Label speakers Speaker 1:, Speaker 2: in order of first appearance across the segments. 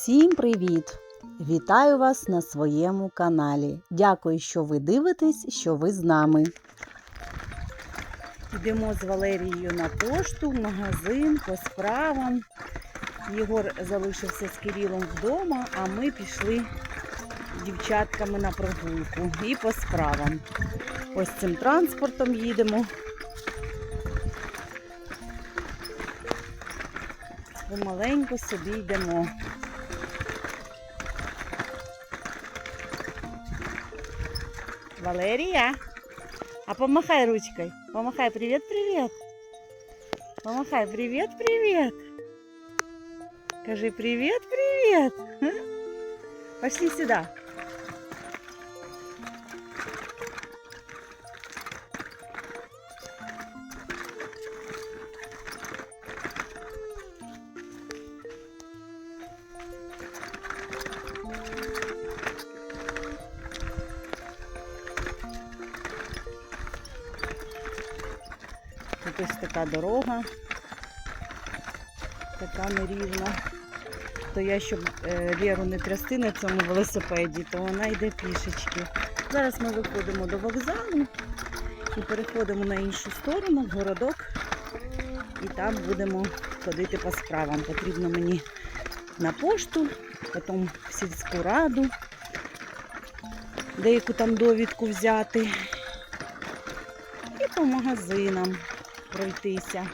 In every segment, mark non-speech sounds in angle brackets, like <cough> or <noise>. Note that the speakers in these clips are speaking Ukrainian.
Speaker 1: Всім привіт! Вітаю вас на своєму каналі. Дякую, що ви дивитесь, що ви з нами. Йдемо з Валерією на пошту, в магазин по справам. Єгор залишився з Кирилом вдома, а ми пішли дівчатками на прогулку і по справам. Ось цим транспортом їдемо. Помаленьку собі йдемо. Валерия, а помахай ручкой. Помахай привет, привет. Помахай привет, привет. Скажи привет, привет. Пошли сюда. Така дорога, така нерівна. То я, щоб е, Лєру не трясти на цьому велосипеді, то вона йде пішечки. Зараз ми виходимо до вокзалу і переходимо на іншу сторону, в городок, і там будемо ходити по справам. Потрібно мені на пошту, потім в сільську раду, деяку там довідку взяти. І по магазинам пройтися.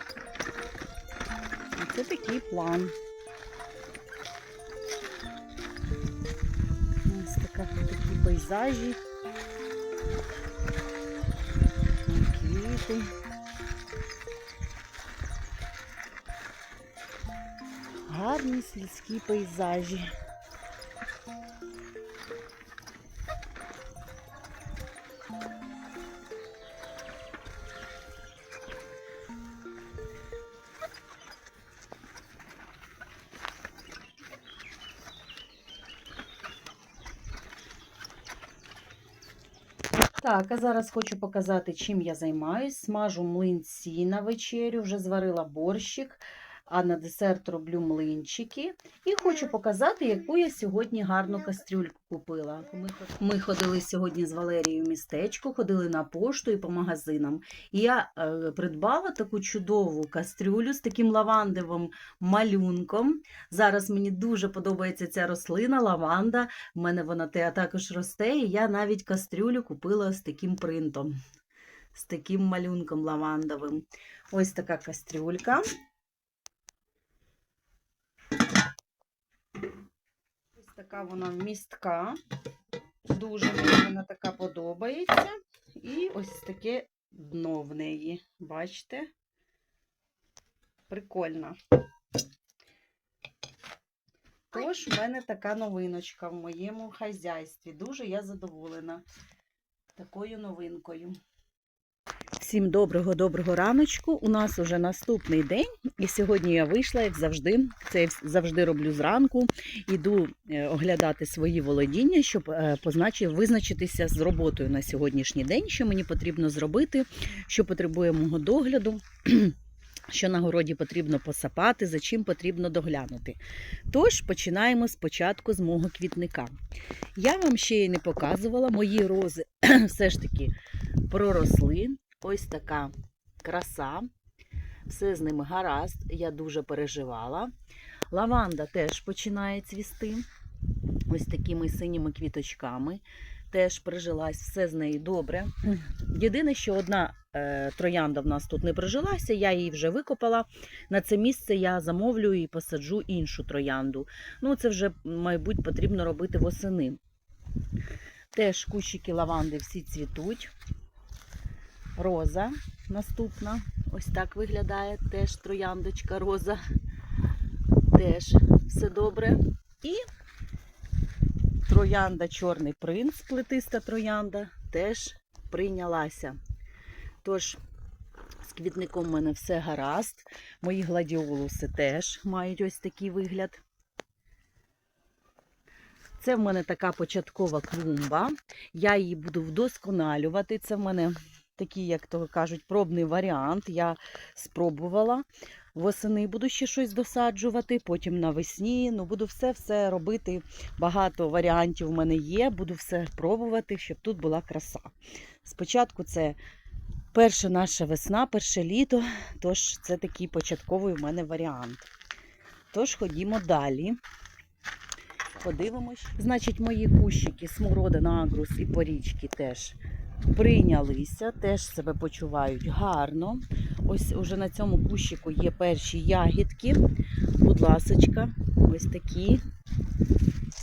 Speaker 1: Це такий план. Ось така, такі пейзажі. Квіти. Гарні сільські пейзажі. Так, а зараз хочу показати, чим я займаюсь. Смажу млинці на вечерю, вже зварила борщик, а на десерт роблю млинчики. І хочу показати, яку я сьогодні гарну кастрюльку купила. Ми ходили сьогодні з Валерією в містечко, ходили на пошту і по магазинам. І я е, придбала таку чудову кастрюлю з таким лавандовим малюнком. Зараз мені дуже подобається ця рослина, лаванда. У мене вона також росте, і я навіть кастрюлю купила з таким принтом, з таким малюнком лавандовим. Ось така кастрюлька. Така вона містка. Дуже мені вона така подобається. І ось таке дно в неї. Бачите? Прикольно. Тож, в мене така новиночка в моєму хазяйстві. Дуже я задоволена такою новинкою. Всім доброго-доброго раночку. У нас уже наступний день, і сьогодні я вийшла, як завжди. Це я завжди роблю зранку. Іду е, оглядати свої володіння, щоб е, позначити, визначитися з роботою на сьогоднішній день, що мені потрібно зробити, що потребує мого догляду. <clears throat> Що на городі потрібно посапати, за чим потрібно доглянути. Тож починаємо спочатку з мого квітника. Я вам ще й не показувала, мої рози <clears throat> все ж таки проросли. Ось така краса. Все з ними гаразд, я дуже переживала. Лаванда теж починає цвісти. Ось такими синіми квіточками. Теж прижилась, все з нею добре. Єдине, що одна е, троянда в нас тут не прижилася, я її вже викопала. На це місце я замовлю і посаджу іншу троянду. Ну, це вже, мабуть, потрібно робити восени. Теж кущики лаванди всі цвітуть. Роза наступна. Ось так виглядає теж трояндочка роза. Теж все добре. І троянда Чорний принц, плетиста троянда, теж прийнялася. Тож, з квітником в мене все гаразд. Мої гладіолуси теж мають ось такий вигляд. Це в мене така початкова клумба. Я її буду вдосконалювати. Це в мене такий, як то кажуть, пробний варіант. Я спробувала. Восени буду ще щось досаджувати, потім навесні. Ну, буду все-все робити. Багато варіантів у мене є. Буду все пробувати, щоб тут була краса. Спочатку це перша наша весна, перше літо, тож це такий початковий у мене варіант. Тож ходімо далі. Подивимось. Значить, мої кущики смородина, агрус і порічки теж прийнялися, теж себе почувають гарно. Ось уже на цьому кущику є перші ягідки. Будь ласочка, ось такі.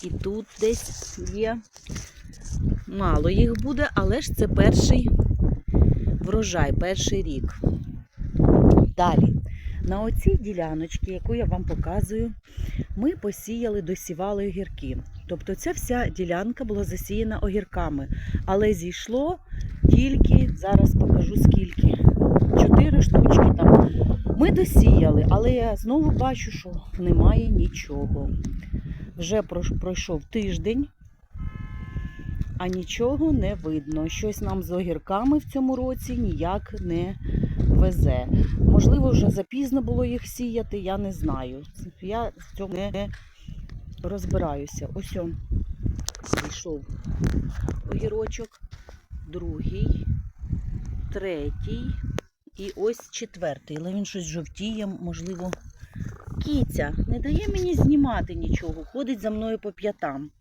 Speaker 1: І тут десь є. Мало їх буде, але ж це перший врожай, перший рік. Далі, на оцій діляночці, яку я вам показую, ми посіяли, досівали огірки. Тобто ця вся ділянка була засіяна огірками, але зійшло тільки, зараз покажу скільки. Чотири штучки там. Ми досіяли, але я знову бачу, що немає нічого. Вже пройшов тиждень, а нічого не видно. Щось нам з огірками в цьому році ніяк не везе. Можливо, вже запізно було їх сіяти, я не знаю. Я в цьому не розбираюся. Ось он зійшов огірочок, другий, третій і ось четвертий. Але він щось жовтіє, можливо. Кіця не дає мені знімати нічого, ходить за мною по п'ятам.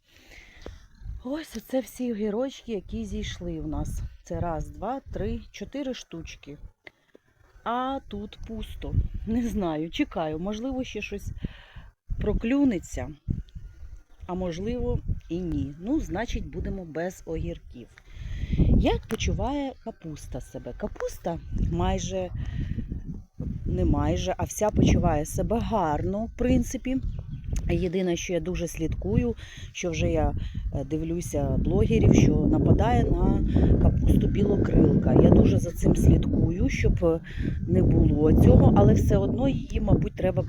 Speaker 1: Ось оце всі огірочки, які зійшли в нас. Це раз, два, три, чотири штучки. А тут пусто. Не знаю, чекаю. Можливо, ще щось проклюнеться, а можливо і ні. Ну, значить, будемо без огірків. Як почуває капуста себе? Капуста майже не майже, а вся почуває себе гарно, в принципі. Єдине, що я дуже слідкую, що вже я е, дивлюся блогерів, що нападає на капусту білокрилка. Я дуже за цим слідкую, щоб е, не було цього, але все одно її, мабуть, треба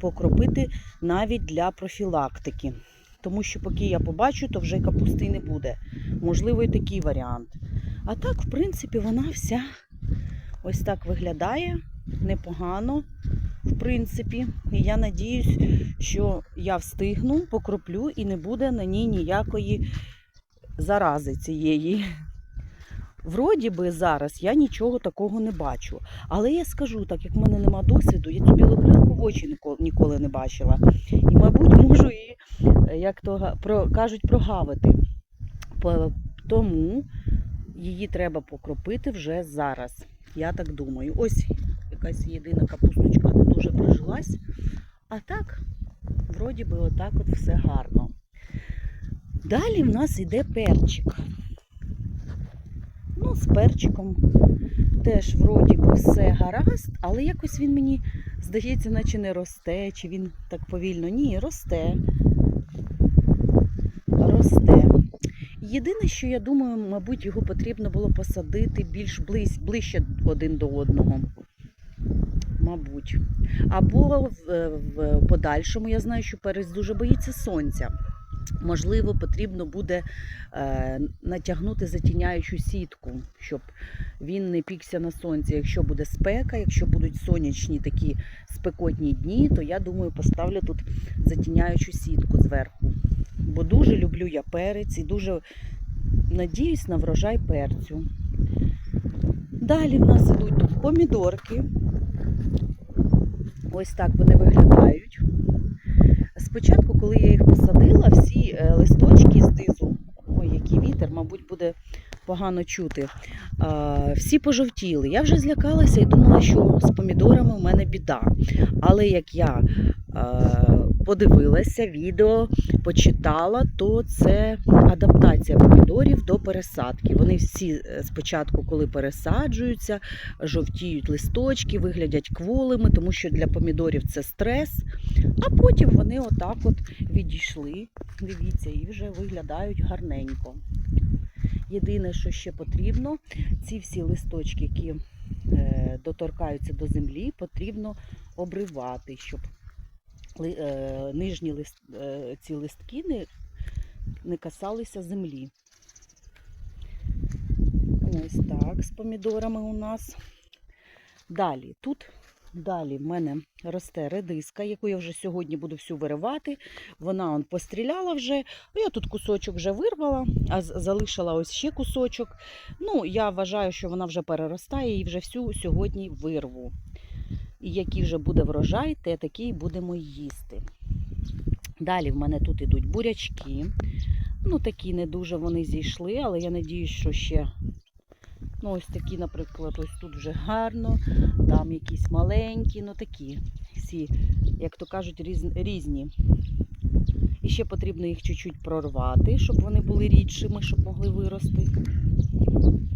Speaker 1: покропити навіть для профілактики. Тому що поки я побачу, то вже капусти не буде. Можливо, і такий варіант. А так, в принципі, вона вся ось так виглядає непогано. В принципі, і я надіюсь, що я встигну, покроплю і не буде на ній ніякої зарази цієї. Вроді би зараз я нічого такого не бачу. Але я скажу так, як в мене нема досвіду, я цю білокрилку в очі ніколи, не бачила. І, мабуть, можу її, як то про, кажуть, прогавити. Тому її треба покропити вже зараз. Я так думаю. Ось якась єдина капусточка не дуже прижилась. А так, вроді би, отак от все гарно. Далі в нас йде перчик. Ну, з перчиком теж вроді би все гаразд, але якось він мені здається, наче не росте, чи він так повільно. Ні, росте. Росте. Єдине, що я думаю, мабуть, його потрібно було посадити більш близь, ближче один до одного. Мабуть. Або в, в подальшому я знаю, що перець дуже боїться сонця. Можливо, потрібно буде е, натягнути затіняючу сітку, щоб він не пікся на сонці. Якщо буде спека, якщо будуть сонячні такі спекотні дні, то я думаю, поставлю тут затіняючу сітку зверху. Бо дуже люблю я перець і дуже надіюсь на врожай перцю. Далі в нас ідуть тут помідорки. Ось так вони виглядають. Спочатку, коли я їх посадила, всі е, листочки знизу, ой, який вітер, мабуть, буде погано чути. Всі пожовтіли. Я вже злякалася і думала, що з помідорами у мене біда. Але як я подивилася відео, почитала, то це адаптація помідорів до пересадки. Вони всі е, спочатку, коли пересаджуються, жовтіють листочки, виглядять кволими, тому що для помідорів це стрес. А потім вони отак от відійшли. Дивіться, і вже виглядають гарненько. Єдине, що ще потрібно, ці всі листочки, які е, доторкаються до землі, потрібно обривати, щоб нижні лист, е, ці листки не, не касалися землі. Ось так з помідорами у нас. Далі тут Далі в мене росте редиска, яку я вже сьогодні буду всю виривати. Вона он постріляла вже. Я тут кусочок вже вирвала, а залишила ось ще кусочок. Ну, я вважаю, що вона вже переростає і вже всю сьогодні вирву. І який вже буде врожай, те такий будемо їсти. Далі в мене тут ідуть бурячки. Ну, такі не дуже вони зійшли, але я надіюсь, що ще. Ну, ось такі, наприклад, ось тут вже гарно, там якісь маленькі, ну такі всі, як то кажуть, різ, різні. І ще потрібно їх чуть-чуть прорвати, щоб вони були рідшими, щоб могли вирости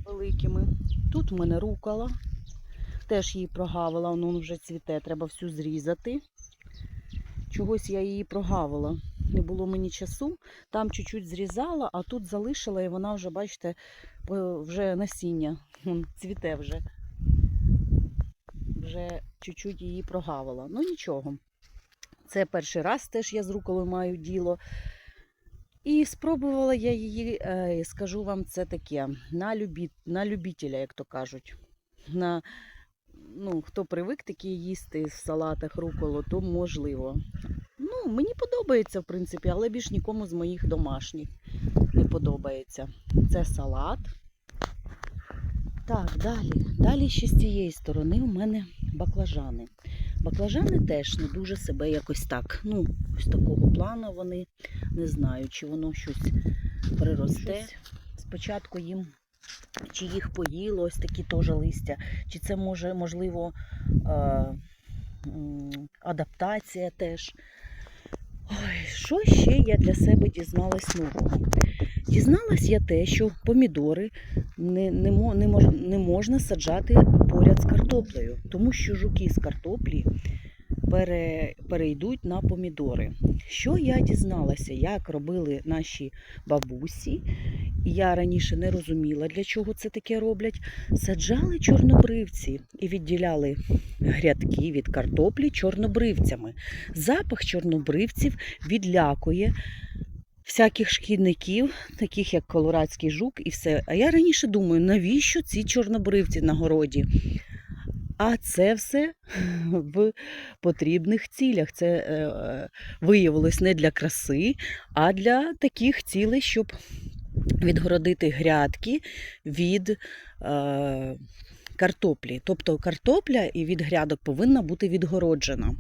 Speaker 1: великими. Тут в мене рукола. Теж її прогавила, воно вже цвіте, треба всю зрізати. Чогось я її прогавила. Не було мені часу. Там чуть-чуть зрізала, а тут залишила, і вона вже, бачите, вже насіння цвіте вже. Вже чуть-чуть її прогавила. Ну нічого. Це перший раз теж я з руколою маю діло. І спробувала я її, е, скажу вам, це таке, на, любі, на любителя, як то кажуть. На, ну, хто привик такі їсти в салатах руколу, то можливо. Ну, мені подобається, в принципі, але більш нікому з моїх домашніх не подобається. Це салат. Так, далі. Далі ще з цієї сторони у мене баклажани. Баклажани теж не дуже себе якось так. Ну, ось такого плану вони. Не знаю, чи воно щось приросте. Спочатку їм, чи їх поїло, ось такі теж листя, чи це може, можливо, е, адаптація теж. Ой, що ще я для себе дізналась нового? Дізналась я те, що помідори не, не, не, мож, не можна саджати поряд з картоплею, тому що жуки з картоплі пере, перейдуть на помідори. Що я дізналася, як робили наші бабусі, я раніше не розуміла, для чого це таке роблять. Саджали чорнобривці і відділяли грядки від картоплі чорнобривцями. Запах чорнобривців відлякує всяких шкідників, таких як колорадський жук і все. А я раніше думаю, навіщо ці чорнобривці на городі? А це все в потрібних цілях. Це е, е, виявилось не для краси, а для таких цілей, щоб відгородити грядки від е, картоплі. Тобто картопля і від грядок повинна бути відгороджена.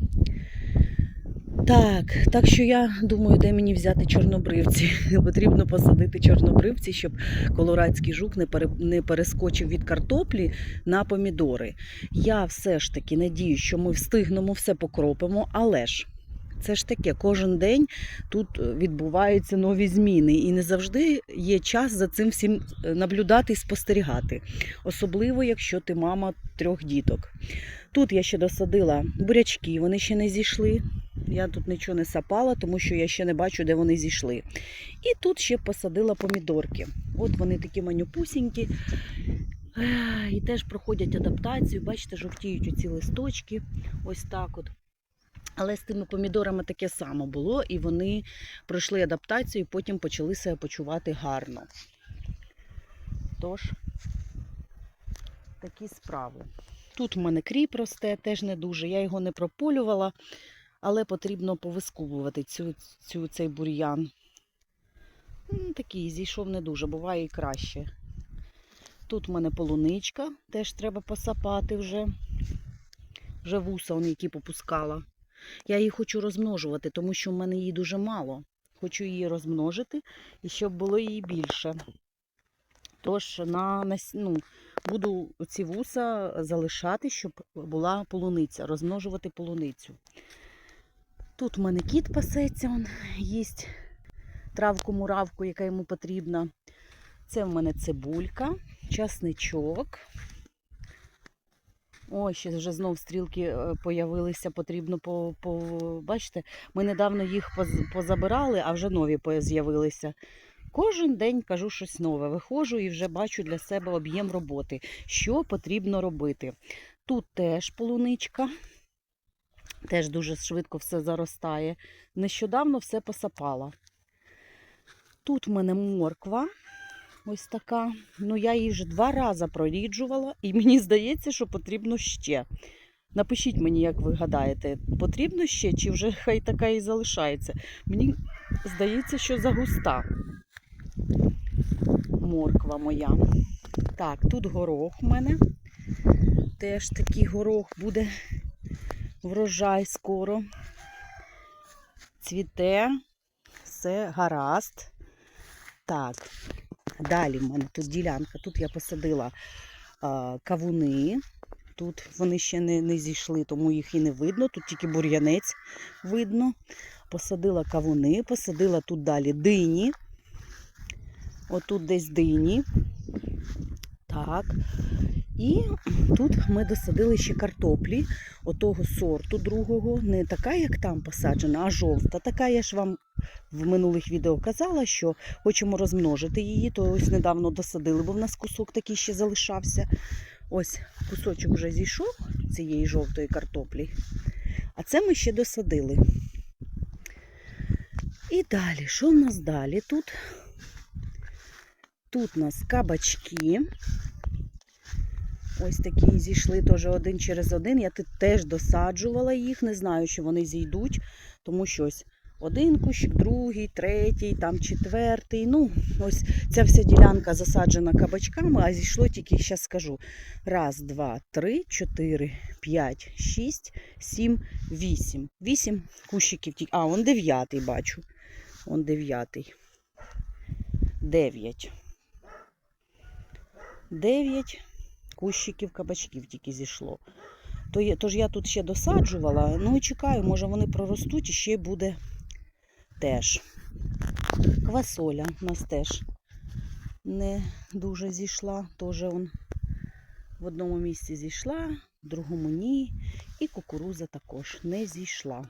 Speaker 1: Так, так що я думаю, де мені взяти чорнобривці. <laughs> Потрібно посадити чорнобривці, щоб колорадський жук не, не перескочив від картоплі на помідори. Я все ж таки надію, що ми встигнемо все покропимо, але ж. Це ж таке, кожен день тут е, відбуваються нові зміни, і не завжди є час за цим всім е, наблюдати і спостерігати. Особливо, якщо ти мама трьох діток. Тут я ще досадила бурячки, вони ще не зійшли. Я тут нічого не сапала, тому що я ще не бачу, де вони зійшли. І тут ще посадила помідорки. От вони такі манюпусінькі. І теж проходять адаптацію. Бачите, жовтіють оці листочки. Ось так от. Але з тими помідорами таке само було, і вони пройшли адаптацію, і потім почали себе почувати гарно. Тож, такі справи. Тут в мене кріп росте, теж не дуже. Я його не прополювала, але потрібно повискубувати цю, цю, цей бур'ян. Такий зійшов не дуже, буває і краще. Тут в мене полуничка, теж треба посапати вже. Вже вуса, які попускала. Я її хочу розмножувати, тому що в мене її дуже мало. Хочу її розмножити і щоб було її більше. Тож на, ну, буду ці вуса залишати, щоб була полуниця, розмножувати полуницю. Тут в мене кіт пасеться, он їсть травку-муравку, яка йому потрібна. Це в мене цибулька, часничок. Ой, ще вже знов стрілки е, появилися, потрібно по, по... Бачите, ми недавно їх поз- позабирали, а вже нові з'явилися. Кожен день кажу щось нове. Виходжу і вже бачу для себе об'єм роботи, що потрібно робити. Тут теж полуничка, теж дуже швидко все заростає. Нещодавно все посапала. Тут в мене морква. Ось така. Ну, я її вже два рази проріджувала, і мені здається, що потрібно ще. Напишіть мені, як ви гадаєте, потрібно ще, чи вже хай така і залишається. Мені здається, що загуста морква моя. Так, тут горох у мене. Теж такий горох буде врожай скоро. Цвіте, все гаразд. Так, далі в мене тут ділянка. Тут я посадила а, кавуни. Тут вони ще не, не зійшли, тому їх і не видно. Тут тільки бур'янець видно. Посадила кавуни, посадила тут далі дині. Отут десь дині. Так. І тут ми досадили ще картоплі отого сорту другого, не така, як там посаджена, а жовта. Така я ж вам в минулих відео казала, що хочемо розмножити її, то ось недавно досадили, бо в нас кусок такий ще залишався. Ось кусочок вже зійшов цієї жовтої картоплі. А це ми ще досадили. І далі, що в нас далі тут? Тут у нас кабачки. Ось такі зійшли теж один через один. Я теж досаджувала їх, не знаю, чи вони зійдуть, тому що ось один кущик, другий, третій, там четвертий. Ну, ось ця вся ділянка засаджена кабачками, а зійшло тільки, зараз скажу. Раз, два, три, чотири, п'ять, шість, сім, вісім. Вісім кущиків. А, он дев'ятий бачу. Он дев'ятий. Дев'ять. Дев'ять кущиків кабачків тільки зійшло. Тож я тут ще досаджувала, ну і чекаю, може вони проростуть і ще буде теж. Квасоля у нас теж не дуже зійшла. Теж он в одному місці зійшла, в другому ні. І кукуруза також не зійшла.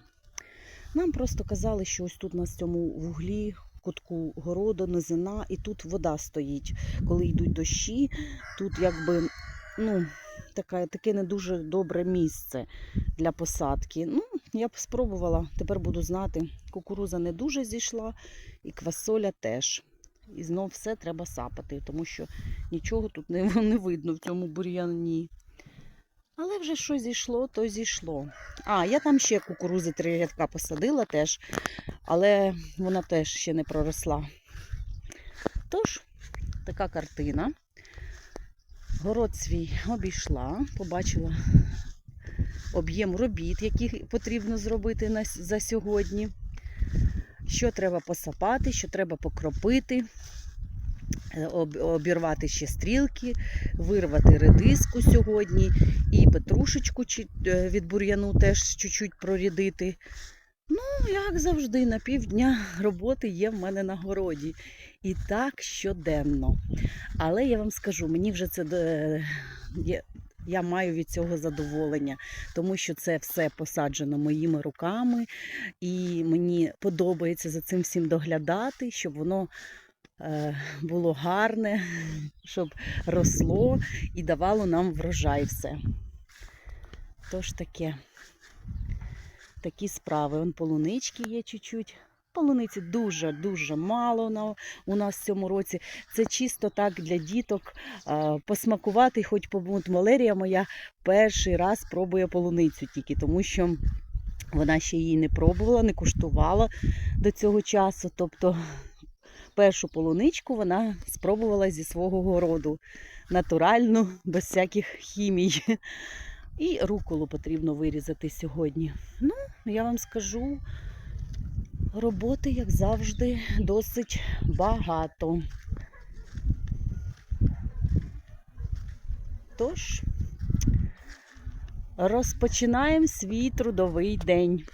Speaker 1: Нам просто казали, що ось тут на цьому вуглі, кутку городу, низина, і тут вода стоїть. Коли йдуть дощі, тут якби ну, таке, таке не дуже добре місце для посадки. Ну, я б спробувала, тепер буду знати. Кукуруза не дуже зійшла, і квасоля теж. І знов все треба сапати, тому що нічого тут не, <laughs> не видно в цьому бур'яні. Але вже що зійшло, то зійшло. А, я там ще кукурузи три рядка посадила теж, але вона теж ще не проросла. Тож, така картина. Город свій обійшла, побачила об'єм робіт, які потрібно зробити за сьогодні. Що треба посапати, що треба покропити, обірвати ще стрілки, вирвати редиску сьогодні і петрушечку е, від бур'яну теж чуть-чуть прорідити. Ну, як завжди, на півдня роботи є в мене на городі. І так щоденно. Але я вам скажу, мені вже це е, я маю від цього задоволення, тому що це все посаджено моїми руками, і мені подобається за цим всім доглядати, щоб воно е, було гарне, щоб росло і давало нам врожай все. Тож таке. Такі справи. Вон полунички є чуть-чуть. Полуниці дуже-дуже мало у нас в цьому році. Це чисто так для діток посмакувати, хоч побут Валерія моя перший раз пробує полуницю тільки, тому що вона ще її не пробувала, не куштувала до цього часу. Тобто першу полуничку вона спробувала зі свого городу. Натуральну, без всяких хімій. І руколу потрібно вирізати сьогодні. Ну, я вам скажу, роботи, як завжди, досить багато. Тож, розпочинаємо свій трудовий день.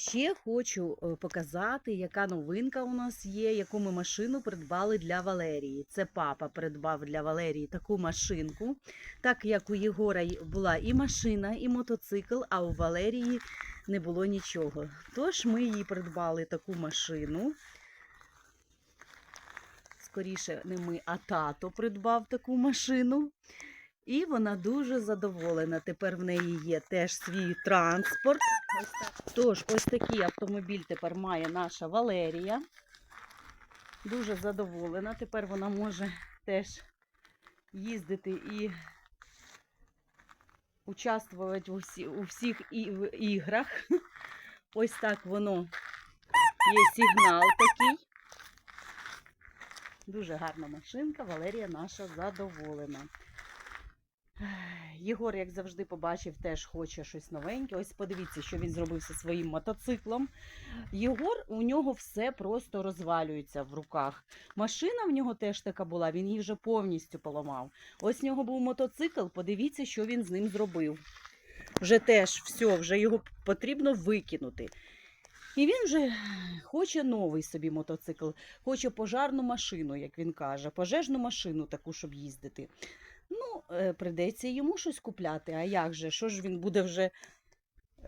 Speaker 1: Ще хочу е, показати, яка новинка у нас є, яку ми машину придбали для Валерії. Це папа придбав для Валерії таку машинку. Так як у Єгора була і машина, і мотоцикл, а у Валерії не було нічого. Тож ми їй придбали таку машину. Скоріше, не ми, а тато придбав таку машину. І вона дуже задоволена. Тепер в неї є теж свій транспорт. Тож, ось такий автомобіль тепер має наша Валерія. Дуже задоволена. Тепер вона може теж їздити і участвувати у, всі, у всіх іграх. Ось так воно є сигнал такий. Дуже гарна машинка, Валерія наша задоволена. Єгор, як завжди, побачив, теж хоче щось новеньке. Ось подивіться, що він зробив зі своїм мотоциклом. Єгор, у нього все просто розвалюється в руках. Машина в нього теж така була, він її вже повністю поламав. Ось в нього був мотоцикл, подивіться, що він з ним зробив. Вже теж все, вже його потрібно викинути. І він вже хоче новий собі мотоцикл, хоче пожарну машину, як він каже, пожежну машину таку, щоб їздити. Ну, е, придеться йому щось купляти. А як же? Що ж він буде вже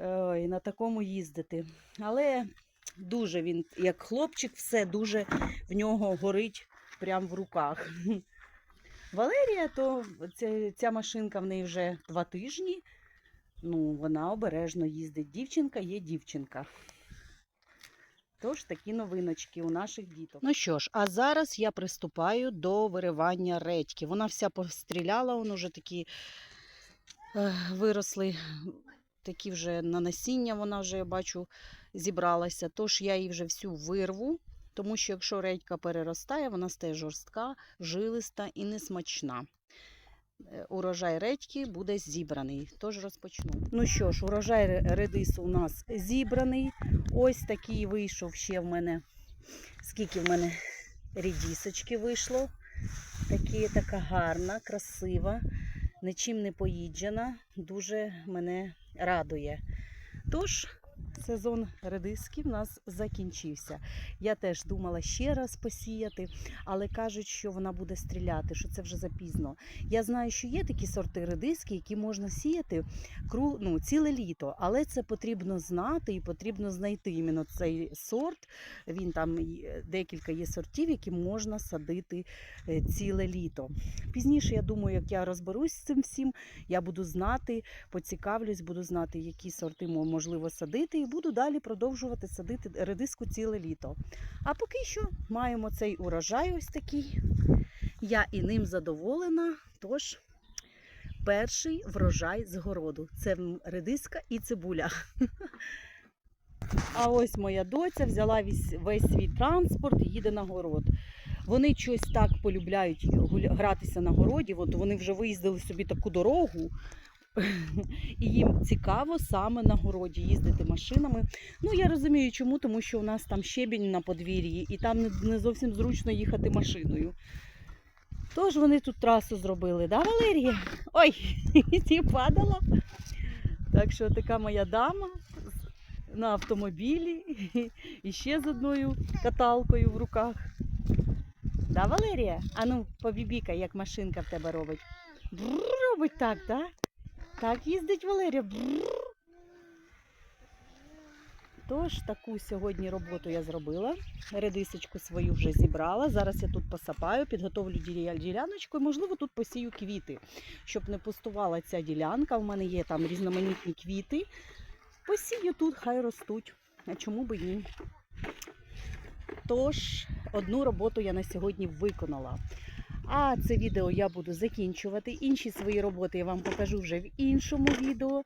Speaker 1: ой, на такому їздити? Але дуже він, як хлопчик, все дуже в нього горить прямо в руках. <laughs> Валерія, то ця, ця машинка в неї вже два тижні. Ну, вона обережно їздить. Дівчинка є дівчинка. Тож такі новиночки у наших діток. Ну що ж, а зараз я приступаю до виривання редьки. Вона вся постріляла, воно вже такі е, виросли, такі вже на насіння вона вже, я бачу, зібралася. Тож я її вже всю вирву, тому що якщо редька переростає, вона стає жорстка, жилиста і несмачна. Е, Урожай редьки буде зібраний. Тож розпочну. Ну що ж, урожай редису у нас зібраний. Ось такий вийшов ще в мене. Скільки в мене рідісочки вийшло. Такі, така гарна, красива, нічим не поїджена. Дуже мене радує. Тож, сезон редиски в нас закінчився. Я теж думала ще раз посіяти, але кажуть, що вона буде стріляти, що це вже запізно. Я знаю, що є такі сорти редиски, які можна сіяти ну, ціле літо, але це потрібно знати і потрібно знайти іменно цей сорт. Він там декілька є сортів, які можна садити е, ціле літо. Пізніше, я думаю, як я розберусь з цим всім, я буду знати, поцікавлюсь, буду знати, які сорти можливо садити, буду далі продовжувати садити редиску ціле літо. А поки що маємо цей урожай ось такий. Я і ним задоволена. Тож перший врожай з городу. Це редиска і цибуля. <laughs> А ось моя доця взяла весь, весь свій транспорт і їде на город. Вони щось так полюбляють гратися на городі. От вони вже виїздили собі таку дорогу. <laughs> І їм цікаво саме на городі їздити машинами. Ну я розумію, чому, тому що у нас там щебінь на подвір'ї, і там не, зовсім зручно їхати машиною. Тож вони тут трасу зробили, да, Валерія? Ой, <laughs> ти падала. Так що така моя дама на автомобілі <laughs> і ще з одною каталкою в руках. Да, Валерія? А ну, побібіка, як машинка в тебе робить. Робить так, да? Так їздить Валерія. Бррр. Тож таку сьогодні роботу я зробила. Редисочку свою вже зібрала. Зараз я тут посапаю, підготовлю діляночку і, можливо, тут посію квіти, щоб не пустувала ця ділянка. У мене є там різноманітні квіти. Посію тут, хай ростуть. А чому би ні? Тож, одну роботу я на сьогодні виконала. А це відео я буду закінчувати. Інші свої роботи я вам покажу вже в іншому відео.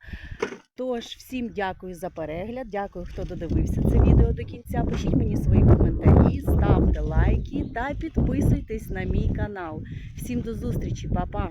Speaker 1: Тож, всім дякую за перегляд. Дякую, хто додивився це відео до кінця. Пишіть мені свої коментарі, ставте лайки та підписуйтесь на мій канал. Всім до зустрічі, па-па!